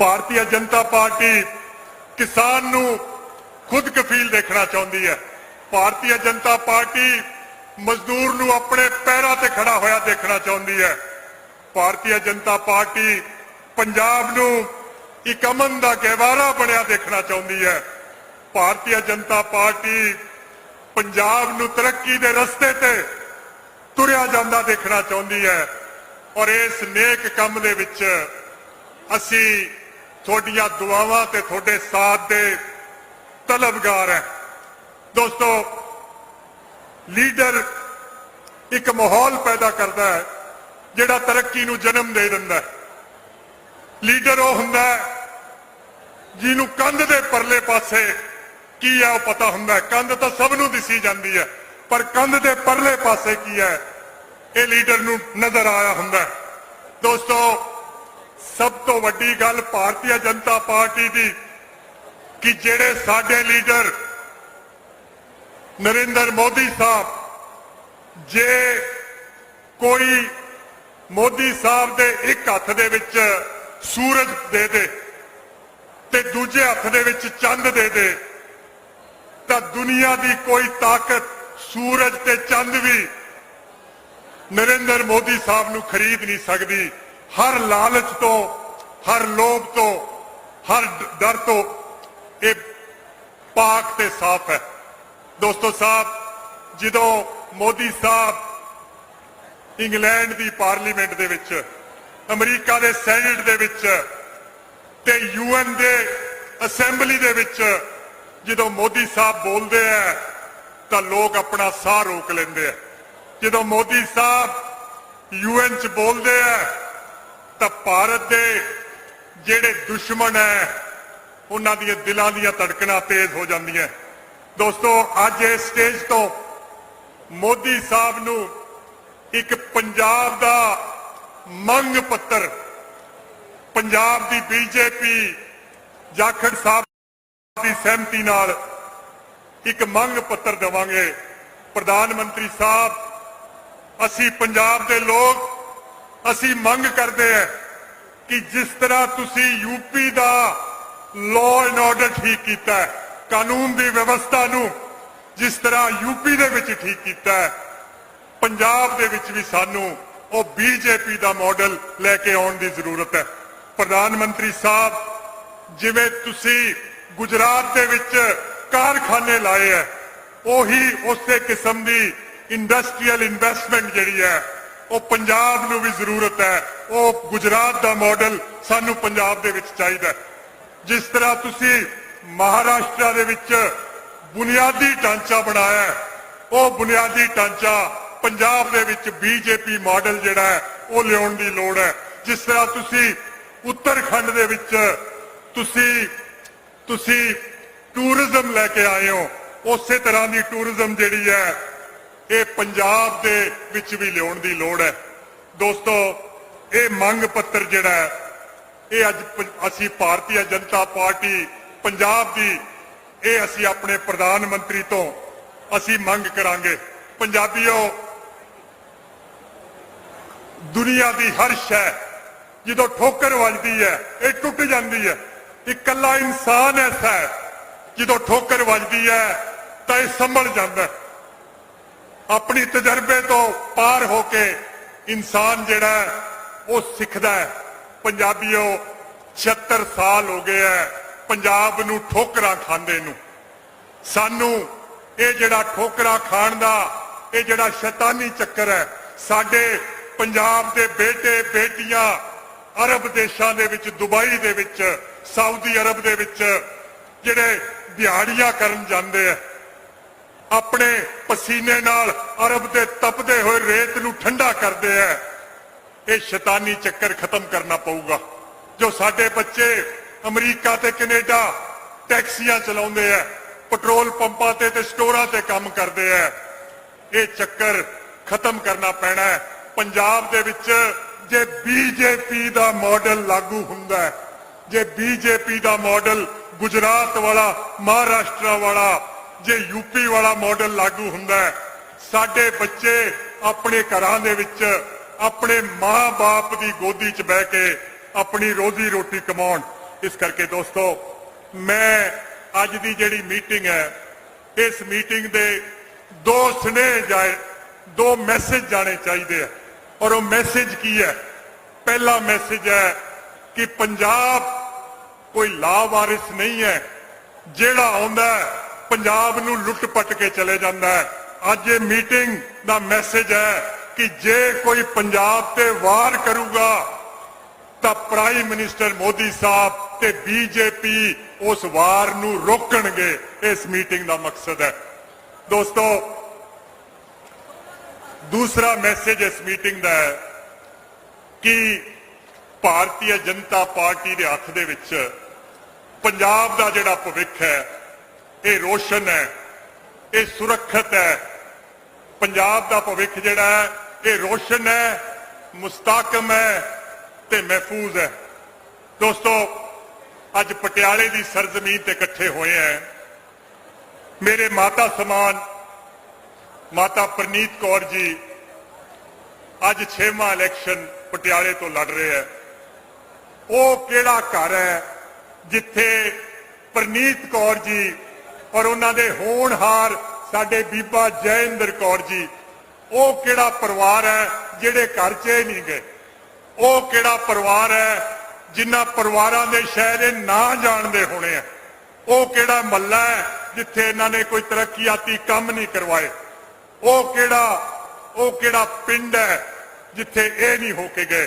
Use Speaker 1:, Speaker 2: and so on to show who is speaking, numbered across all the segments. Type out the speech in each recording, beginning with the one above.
Speaker 1: Bharatiya Janata party ਕਿਸਾਨ ਨੂੰ ਖੁਦ ਕਫੀਲ ਦੇਖਣਾ ਚਾਹੁੰਦੀ ਹੈ। ਭਾਰਤੀ ਜਨਤਾ ਪਾਰਟੀ ਮਜ਼ਦੂਰ ਨੂੰ ਆਪਣੇ ਪੈਰਾਂ ਤੇ ਖੜਾ ਹੋਇਆ ਦੇਖਣਾ ਚਾਹੁੰਦੀ ਹੈ। ਭਾਰਤੀ ਜਨਤਾ ਪਾਰਟੀ ਪੰਜਾਬ ਨੂੰ ਇੱਕ ਅਮਨ ਦਾ ਗਹਿਵਾਰਾ ਬਣਿਆ ਦੇਖਣਾ ਚਾਹੁੰਦੀ ਹੈ। ਭਾਰਤੀ ਜਨਤਾ ਪਾਰਟੀ ਪੰਜਾਬ ਨੂੰ ਤਰੱਕੀ ਦੇ ਰਸਤੇ ਤੇ ਤੁਰਿਆ ਜਾਂਦਾ ਦੇਖਣਾ ਚਾਹੁੰਦੀ ਹੈ। ਔਰ ਇਸ ਨੇਕ ਕੰਮ ਦੇ ਵਿੱਚ ਅਸੀਂ ਤੁਹਾਡੀਆਂ ਦੁਆਵਾਂ ਤੇ ਤੁਹਾਡੇ ਸਾਥ ਦੇ ਤਲਬਗਾਰ ਹੈ। ਦੋਸਤੋ, ਲੀਡਰ ਇੱਕ ਮਾਹੌਲ ਪੈਦਾ ਕਰਦਾ ਹੈ, ਜਿਹੜਾ ਤਰੱਕੀ ਨੂੰ ਜਨਮ ਦੇ ਦਿੰਦਾ ਹੈ। ਲੀਡਰ ਉਹ ਹੁੰਦਾ ਹੈ ਜਿਹਨੂੰ ਕੰਧ ਦੇ ਪਰਲੇ ਪਾਸੇ ਕੀ ਹੈ ਉਹ ਪਤਾ ਹੁੰਦਾ ਹੈ। ਕੰਧ ਤਾਂ ਸਭ ਨੂੰ ਦਿਸੀ ਜਾਂਦੀ ਹੈ, ਪਰ ਕੰਧ ਦੇ ਪਰਲੇ ਪਾਸੇ ਕੀ ਹੈ, ਇਹ ਲੀਡਰ ਨੂੰ ਨਜ਼ਰ ਆਇਆ ਹੁੰਦਾ ਹੈ। ਦੋਸਤੋ ਸਭ ਤੋਂ ਵੱਡੀ ਗੱਲ ਭਾਰਤੀ ਜਨਤਾ ਪਾਰਟੀ ਦੀ ਕਿ ਜਿਹੜੇ ਸਾਡੇ ਲੀਡਰ ਨਰਿੰਦਰ ਮੋਦੀ ਸਾਹਿਬ, ਜੇ ਕੋਈ ਮੋਦੀ ਸਾਹਿਬ ਦੇ ਇੱਕ ਹੱਥ ਦੇ ਵਿੱਚ ਸੂਰਜ ਦੇ ਦੇ ਤੇ ਦੂਜੇ ਹੱਥ ਦੇ ਵਿੱਚ ਚੰਦ ਦੇ ਦੇ, ਤਾਂ ਦੁਨੀਆ ਦੀ ਕੋਈ ਤਾਕਤ ਸੂਰਜ ਤੇ ਚੰਦ ਵੀ ਨਰਿੰਦਰ ਮੋਦੀ ਸਾਹਿਬ ਨੂੰ ਖਰੀਦ ਨਹੀਂ ਸਕਦੀ। ਹਰ ਲਾਲਚ ਤੋਂ, ਹਰ ਲੋਭ ਤੋਂ, ਹਰ ਡਰ ਤੋਂ ਇਹ ਪਾਕ ਤੇ ਸਾਫ਼ ਹੈ। ਦੋਸਤੋ ਸਾਹਿਬ, ਜਦੋਂ ਮੋਦੀ ਸਾਹਿਬ ਇੰਗਲੈਂਡ ਦੀ ਪਾਰਲੀਮੈਂਟ ਦੇ ਵਿੱਚ, ਅਮਰੀਕਾ ਦੇ ਸੈਨੇਟ ਦੇ ਵਿੱਚ ਤੇ ਯੂਐਨ ਦੇ ਅਸੈਂਬਲੀ ਦੇ ਵਿੱਚ ਜਦੋਂ ਮੋਦੀ ਸਾਹਿਬ ਬੋਲਦੇ ਆ, ਤਾਂ ਲੋਕ ਆਪਣਾ ਸਾਹ ਰੋਕ ਲੈਂਦੇ ਆ। ਜਦੋਂ ਮੋਦੀ ਸਾਹਿਬ ਯੂਐਨ ਚ ਬੋਲਦੇ ਆ ਤਾਂ ਭਾਰਤ ਦੇ ਜਿਹੜੇ ਦੁਸ਼ਮਣ ਹੈ, ਉਹਨਾਂ ਦੀਆਂ ਦਿਲਾਂ ਦੀਆਂ ਧੜਕਣਾਂ ਤੇਜ਼ ਹੋ ਜਾਂਦੀਆਂ। ਦੋਸਤੋ, ਅੱਜ ਇਸ ਸਟੇਜ ਤੋਂ ਮੋਦੀ ਸਾਹਿਬ ਨੂੰ ਇੱਕ ਪੰਜਾਬ ਦਾ ਮੰਗ ਪੱਤਰ, ਪੰਜਾਬ ਦੀ ਬੀਜੇਪੀ ਜਾਖੜ ਸਾਹਿਬ ਦੀ ਸਹਿਮਤੀ ਨਾਲ ਇੱਕ ਮੰਗ ਪੱਤਰ ਦੇਵਾਂਗੇ। ਪ੍ਰਧਾਨ ਮੰਤਰੀ ਸਾਹਿਬ, ਅਸੀਂ ਪੰਜਾਬ ਦੇ ਲੋਕ ਅਸੀਂ ਮੰਗ ਕਰਦੇ ਹਾਂ ਕਿ ਜਿਸ ਤਰ੍ਹਾਂ ਤੁਸੀਂ ਯੂਪੀ ਦਾ ਲਾਅ ਐਂਡ ਆਰਡਰ ਠੀਕ ਕੀਤਾ ਹੈ, ਕਾਨੂੰਨ ਦੀ ਵਿਵਸਥਾ ਨੂੰ ਜਿਸ ਤਰ੍ਹਾਂ ਯੂਪੀ ਦੇ ਵਿੱਚ ਠੀਕ ਕੀਤਾ ਹੈ, ਪੰਜਾਬ ਦੇ ਵਿੱਚ ਵੀ ਸਾਨੂੰ ਉਹ ਬੀਜੇਪੀ ਦਾ ਮਾਡਲ ਲੈ ਕੇ ਆਉਣ ਦੀ ਜ਼ਰੂਰਤ ਹੈ। ਪ੍ਰਧਾਨ ਮੰਤਰੀ ਸਾਹਿਬ ਜਿਵੇਂ ਤੁਸੀਂ ਗੁਜਰਾਤ ਦੇ ਵਿੱਚ ਕਾਰਖਾਨੇ ਲਾਏ ਹੈ ਉਹੀ ਉਸੇ ਕਿਸਮ ਦੀ ਇੰਡਸਟਰੀਅਲ ਇਨਵੈਸਟਮੈਂਟ ਜਿਹੜੀ ਹੈ ਉਹ ਪੰਜਾਬ ਨੂੰ ਵੀ ਜ਼ਰੂਰਤ ਹੈ। ਉਹ ਗੁਜਰਾਤ ਦਾ ਮਾਡਲ ਸਾਨੂੰ ਪੰਜਾਬ ਦੇ ਵਿੱਚ ਚਾਹੀਦਾ ਜਿਸ ਤਰ੍ਹਾਂ ਤੁਸੀਂ ਮਹਾਰਾਸ਼ਟਰ ਦੇ ਵਿੱਚ ਬੁਨਿਆਦੀ ਢਾਂਚਾ ਬਣਾਇਆ ਉਹ ਬੁਨਿਆਦੀ ਢਾਂਚਾ ਪੰਜਾਬ ਦੇ ਵਿੱਚ ਬੀਜੇਪੀ ਮਾਡਲ ਜਿਹੜਾ ਹੈ, ਉਹ ਲਿਆਉਣ ਦੀ ਲੋੜ ਹੈ। ਜਿਸ ਤਰ੍ਹਾਂ ਤੁਸੀਂ ਉੱਤਰਖੰਡ ਦੇ ਵਿੱਚ ਤੁਸੀਂ ਤੁਸੀਂ ਟੂਰਿਜ਼ਮ ਲੈ ਕੇ ਆਏ ਹੋ, ਉਸੇ ਤਰ੍ਹਾਂ ਦੀ ਟੂਰਿਜ਼ਮ ਜਿਹੜੀ ਹੈ ਇਹ ਪੰਜਾਬ ਦੇ ਵਿੱਚ ਵੀ ਲਿਆਉਣ ਦੀ ਲੋੜ ਹੈ। ਦੋਸਤੋ, ਇਹ ਮੰਗ ਪੱਤਰ ਜਿਹੜਾ ਹੈ, ਇਹ ਅੱਜ ਅਸੀਂ ਭਾਰਤੀ ਜਨਤਾ ਪਾਰਟੀ ਪੰਜਾਬ ਦੀ, ਇਹ ਅਸੀਂ ਆਪਣੇ ਪ੍ਰਧਾਨ ਮੰਤਰੀ ਤੋਂ ਅਸੀਂ ਮੰਗ ਕਰਾਂਗੇ। ਪੰਜਾਬੀਓ, ਦੁਨੀਆ ਦੀ ਹਰ ਸ਼ੈ ਜਦੋਂ ਠੋਕਰ ਵੱਜਦੀ ਹੈ, ਇਹ ਟੁੱਟ ਜਾਂਦੀ ਹੈ। ਇਕੱਲਾ ਇਨਸਾਨ ਐਸਾ ਹੈ, ਜਦੋਂ ਠੋਕਰ ਵੱਜਦੀ ਹੈ, ਤਾਂ ਇਹ ਸੰਭਲ ਜਾਂਦਾ ਹੈ। ਆਪਣੀ ਤਜਰਬੇ ਤੋਂ ਪਾਰ ਹੋ ਕੇ ਇਨਸਾਨ ਜਿਹੜਾ ਹੈ, ਉਹ ਸਿੱਖਦਾ ਹੈ। ਪੰਜਾਬੀਓ 76 ਸਾਲ ਹੋ ਗਏ ਹੈ ਪੰਜਾਬ ਨੂੰ ਠੋਕਰਾਂ ਖਾਂਦੇ ਨੂੰ। ਸਾਨੂੰ ਇਹ ਜਿਹੜਾ ਠੋਕਰਾਂ ਖਾਣ ਦਾ ਇਹ ਜਿਹੜਾ ਸ਼ੈਤਾਨੀ ਚੱਕਰ ਹੈ ਸਾਡੇ ਪੰਜਾਬ ਦੇ ਬੇਟੇ ਬੇਟੀਆਂ ਅਰਬ ਦੇਸ਼ਾਂ ਦੇ ਵਿੱਚ ਦੁਬਈ ਦੇ ਵਿੱਚ ਸਾਊਦੀ ਅਰਬ ਦੇ ਵਿੱਚ ਜਿਹੜੇ ਦਿਹਾੜੀਆਂ ਕਰਨ ਜਾਂਦੇ ਆ ਆਪਣੇ ਪਸੀਨੇ ਨਾਲ ਅਰਬ ਦੇ ਤਪਦੇ ਹੋਏ ਰੇਤ ਨੂੰ ਠੰਡਾ ਕਰਦੇ ਆ ਇਹ ਸ਼ੈਤਾਨੀ ਚੱਕਰ ਖਤਮ ਕਰਨਾ ਪਊਗਾ। ਜੋ ਸਾਡੇ ਬੱਚੇ ਅਮਰੀਕਾ ਤੇ ਕੈਨੇਡਾ ਟੈਕਸੀਆਂ ਚਲਾਉਂਦੇ ਆ ਪੈਟਰੋਲ ਪੰਪਾਂ ਤੇ ਤੇ ਸਟੋਰਾਂ ਤੇ ਕੰਮ ਕਰਦੇ ਆ ਇਹ ਚੱਕਰ ਖਤਮ ਕਰਨਾ ਪੈਣਾ ਹੈ ਪੰਜਾਬ ਦੇ ਵਿੱਚ ਜੇ ਬੀਜੇਪੀ ਦਾ ਮਾਡਲ ਲਾਗੂ ਹੁੰਦਾ ਹੈ ਜੇ ਬੀਜੇਪੀ ਦਾ ਮਾਡਲ ਗੁਜਰਾਤ ਵਾਲਾ, ਮਹਾਰਾਸ਼ਟਰ ਵਾਲਾ ਜੇ ਯੂਪੀ ਵਾਲਾ ਮਾਡਲ ਲਾਗੂ ਹੁੰਦਾ ਸਾਡੇ ਬੱਚੇ ਆਪਣੇ ਘਰਾਂ ਦੇ ਵਿੱਚ ਆਪਣੇ ਮਾਂ-ਬਾਪ ਦੀ ਗੋਦੀ 'ਚ ਬਹਿ ਕੇ ਆਪਣੀ ਰੋਜ਼ੀ ਰੋਟੀ ਕਮਾਉਣ। ਇਸ ਕਰਕੇ ਦੋਸਤੋ ਮੈਂ ਅੱਜ ਦੀ ਜਿਹੜੀ ਮੀਟਿੰਗ ਹੈ ਇਸ ਮੀਟਿੰਗ ਦੇ ਦੋ ਸੁਨੇਹੇ ਜਾਏ ਦੋ ਮੈਸੇਜ ਜਾਣੇ ਚਾਹੀਦੇ ਆ। ਔਰ ਉਹ ਮੈਸੇਜ ਕੀ ਹੈ? ਪਹਿਲਾ ਮੈਸੇਜ ਹੈ ਕਿ ਪੰਜਾਬ ਕੋਈ ਲਾਵਾਰਿਸ ਨਹੀਂ ਹੈ ਜਿਹੜਾ ਆਉਂਦਾ ਹੈ, ਪੰਜਾਬ ਨੂੰ ਲੁੱਟ ਪਟ ਕੇ ਚਲੇ ਜਾਂਦਾ ਹੈ। ਅੱਜ ਇਹ ਮੀਟਿੰਗ ਦਾ ਮੈਸੇਜ ਹੈ ਕਿ ਜੇ ਕੋਈ ਪੰਜਾਬ ਤੇ ਵਾਰ ਕਰੂਗਾ, ਤਾਂ ਪ੍ਰਾਈਮ ਮਿਨਿਸਟਰ ਮੋਦੀ ਸਾਹਿਬ ਤੇ ਬੀਜੇਪੀ ਉਸ ਵਾਰ ਨੂੰ ਰੋਕਣਗੇ। ਇਸ ਮੀਟਿੰਗ ਦਾ ਮਕਸਦ ਹੈ। ਦੋਸਤੋ, ਦੂਸਰਾ ਮੈਸੇਜ ਇਸ ਮੀਟਿੰਗ ਦਾ ਹੈ ਕਿ ਭਾਰਤੀ ਜਨਤਾ ਪਾਰਟੀ ਦੇ ਹੱਥ ਦੇ ਵਿੱਚ ਪੰਜਾਬ ਦਾ ਜਿਹੜਾ ਭਵਿੱਖ ਹੈ ਇਹ ਰੋਸ਼ਨ ਹੈ, ਇਹ ਸੁਰੱਖਿਅਤ ਹੈ। ਪੰਜਾਬ ਦਾ ਭਵਿੱਖ ਜਿਹੜਾ ਹੈ, ਇਹ ਰੋਸ਼ਨ ਹੈ, ਮੁਸਤਾਕਮ ਹੈ ਤੇ ਮਹਿਫੂਜ਼ ਹੈ। ਦੋਸਤੋ, ਅੱਜ ਪਟਿਆਲੇ ਦੀ ਸਰਜ਼ਮੀਨ ਤੇ ਇਕੱਠੇ ਹੋਏ ਹੈ। ਮੇਰੇ ਮਾਤਾ ਸਮਾਨ, ਮਾਤਾ ਪ੍ਰਨੀਤ ਕੌਰ ਜੀ, ਅੱਜ 6ਵਾਂ ਇਲੈਕਸ਼ਨ ਪਟਿਆਲੇ ਤੋਂ ਲੜ ਰਹੇ ਹੈ। ਉਹ ਕਿਹੜਾ ਘਰ ਹੈ ਜਿੱਥੇ ਪ੍ਰਨੀਤ ਕੌਰ ਜੀ ਔਰ ਉਹਨਾਂ ਦੇ ਹੋਣਹਾਰ ਸਾਡੇ ਬੀਬਾ ਜੈਇੰਦਰ ਕੌਰ ਜੀ। ਉਹ ਕਿਹੜਾ ਪਰਿਵਾਰ ਹੈ ਜਿਹੜੇ ਘਰ 'ਚ ਹੀ ਨਹੀਂ ਗਏ? ਉਹ ਕਿਹੜਾ ਪਰਿਵਾਰ ਹੈ ਜਿਨ੍ਹਾਂ ਪਰਿਵਾਰਾਂ ਦੇ ਸ਼ਹਿਰੇ ਨਾ ਜਾਣਦੇ ਹੋਣੇ ਆ? ਉਹ ਕਿਹੜਾ ਮੱਲਾ ਹੈ ਜਿੱਥੇ ਇਹਨਾਂ ਨੇ ਕੋਈ ਤਰੱਕੀਆਤੀ ਕੰਮ ਨਹੀਂ ਕਰਵਾਏ? ਉਹ ਕਿਹੜਾ ਉਹ ਕਿਹੜਾ ਪਿੰਡ ਹੈ ਜਿੱਥੇ ਇਹ ਨਹੀਂ ਹੋ ਕੇ ਗਏ?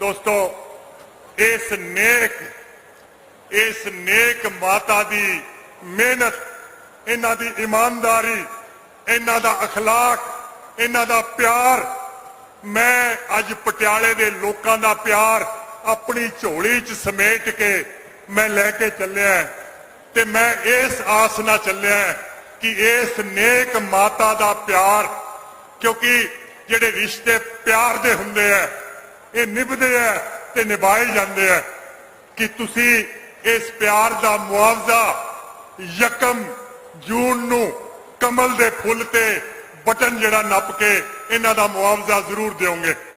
Speaker 1: ਦੋਸਤੋ, ਇਸ ਨੇਕ ਇਸ ਨੇਕ ਮਾਤਾ ਦੀ ਮਿਹਨਤ ਇਹਨਾਂ ਦੀ ਇਮਾਨਦਾਰੀ ਇਹਨਾਂ ਦਾ اخلاق ਇਹਨਾਂ ਦਾ ਪਿਆਰ ਮੈਂ ਅੱਜ ਪਟਿਆਲੇ ਦੇ ਲੋਕਾਂ ਦਾ ਪਿਆਰ ਆਪਣੀ ਝੋਲੀ 'ਚ ਸਮੇਟ ਕੇ ਮੈਂ ਲੈ ਕੇ ਚੱਲਿਆ ਤੇ ਮੈਂ ਇਸ ਆਸ ਨਾਲ ਚੱਲਿਆ ਕਿ ਇਸ ਨੇਕ ਮਾਤਾ ਦਾ ਪਿਆਰ ਕਿਉਂਕਿ ਜਿਹੜੇ ਰਿਸ਼ਤੇ ਪਿਆਰ ਦੇ ਹੁੰਦੇ ਆ ਇਹ ਨਿਭਦੇ ਆ ਤੇ ਨਿਭਾਏ ਜਾਂਦੇ ਆ ਕਿ ਤੁਸੀਂ ਇਸ ਪਿਆਰ ਦਾ ਮੁਆਵਜ਼ਾ ਯਕਮ ਜੂਨ ਨੂੰ ਕਮਲ ਦੇ ਫੁੱਲ ਤੇ ਬਟਨ ਜਿਹੜਾ ਨੱਪ ਕੇ ਇਹਨਾਂ ਦਾ ਮੁਆਵਜ਼ਾ ਜ਼ਰੂਰ ਦਿਓਗੇ।